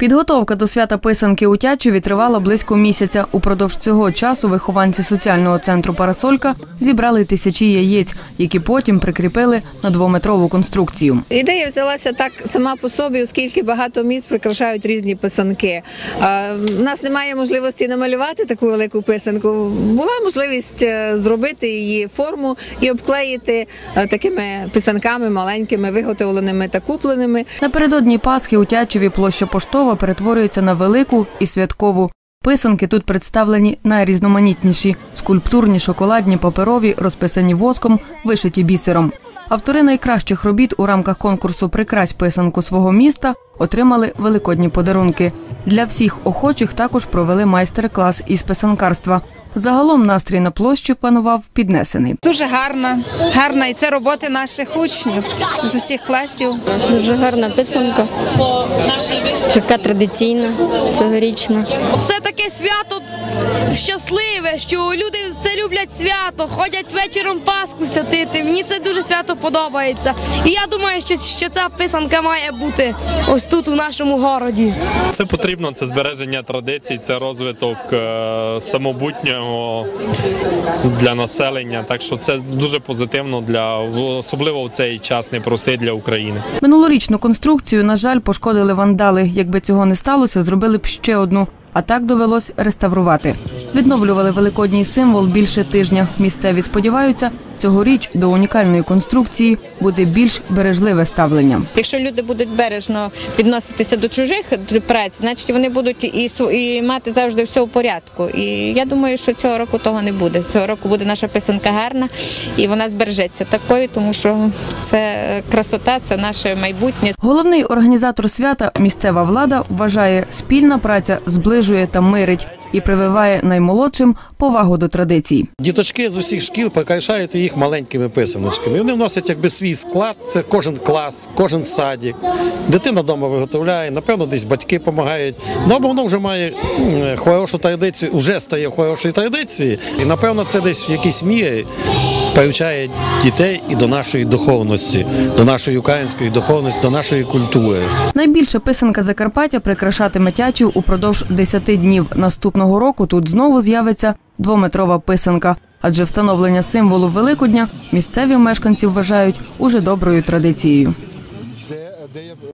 Підготовка до свята писанки у Тячеві тривала близько місяця. Упродовж цього часу вихованці соціального центру Парасолька зібрали тисячі яєць, які потім прикріпили на двометрову конструкцію. Ідея взялася так сама по собі, оскільки багато міст прикрашають різні писанки. Е, У нас немає можливості намалювати таку велику писанку. Була можливість е, зробити її форму і обклеїти е, такими писанками маленькими, виготовленими та купленими. Напередодні Пасхи у Тячеві площа поштова перетворюється на велику і святкову. Писанки тут представлені найрізноманітніші: скульптурні, шоколадні, паперові, розписані воском, вишиті бісером. Автори найкращих робіт у рамках конкурсу Прикрась писанку свого міста отримали великодні подарунки. Для всіх охочих також провели майстер-клас із писанкарства. Загалом настрій на площі панував піднесений. Дуже гарна, гарна, і це роботи наших учнів з усіх класів. Дуже гарна писанка. Така традиційна, цьогорічна. Це таке свято щасливе, що люди це люблять свято, ходять вечором Пасху святити. Мені це дуже свято подобається. І я думаю, що, що ця писанка має бути ось тут, у нашому городі. Це потрібно, це збереження традицій, це розвиток е, самобутнього для населення. Так що це дуже позитивно для особливо в цей час непростий для України. Минулорічну конструкцію, на жаль, пошкодили вандали. Якби цього не сталося, зробили б ще одну. А так довелось реставрувати. Відновлювали великодній символ більше тижня. Місцеві сподіваються, цьогоріч до унікальної конструкції буде більш бережливе ставлення. Якщо люди будуть бережно відноситися до чужих праць, значить вони будуть і, і мати завжди все в порядку. І я думаю, що цього року того не буде. Цього року буде наша писанка гарна і вона збережеться такою, тому що це красота, це наше майбутнє. Головний організатор свята, місцева влада, вважає, спільна праця зближує та мирить і прививає наймолодшим повагу до традицій. Діточки з усіх шкіл прикрашають їх маленькими писаночками. Вони вносять якби свій склад, це кожен клас, кожен садик. Дитина вдома виготовляє, напевно, десь батьки допомагають. Ну або воно вже має хорошу традицію, вже стає хорошою традицією. І напевно це десь в якійсь мірі привчає дітей і до нашої духовності, до нашої української духовності, до нашої культури. Найбільша писанка Закарпаття прикрашатиме тячів упродовж 10 днів. Наступного року тут знову з'явиться двометрова писанка. Адже встановлення символу Великодня місцеві мешканці вважають уже доброю традицією.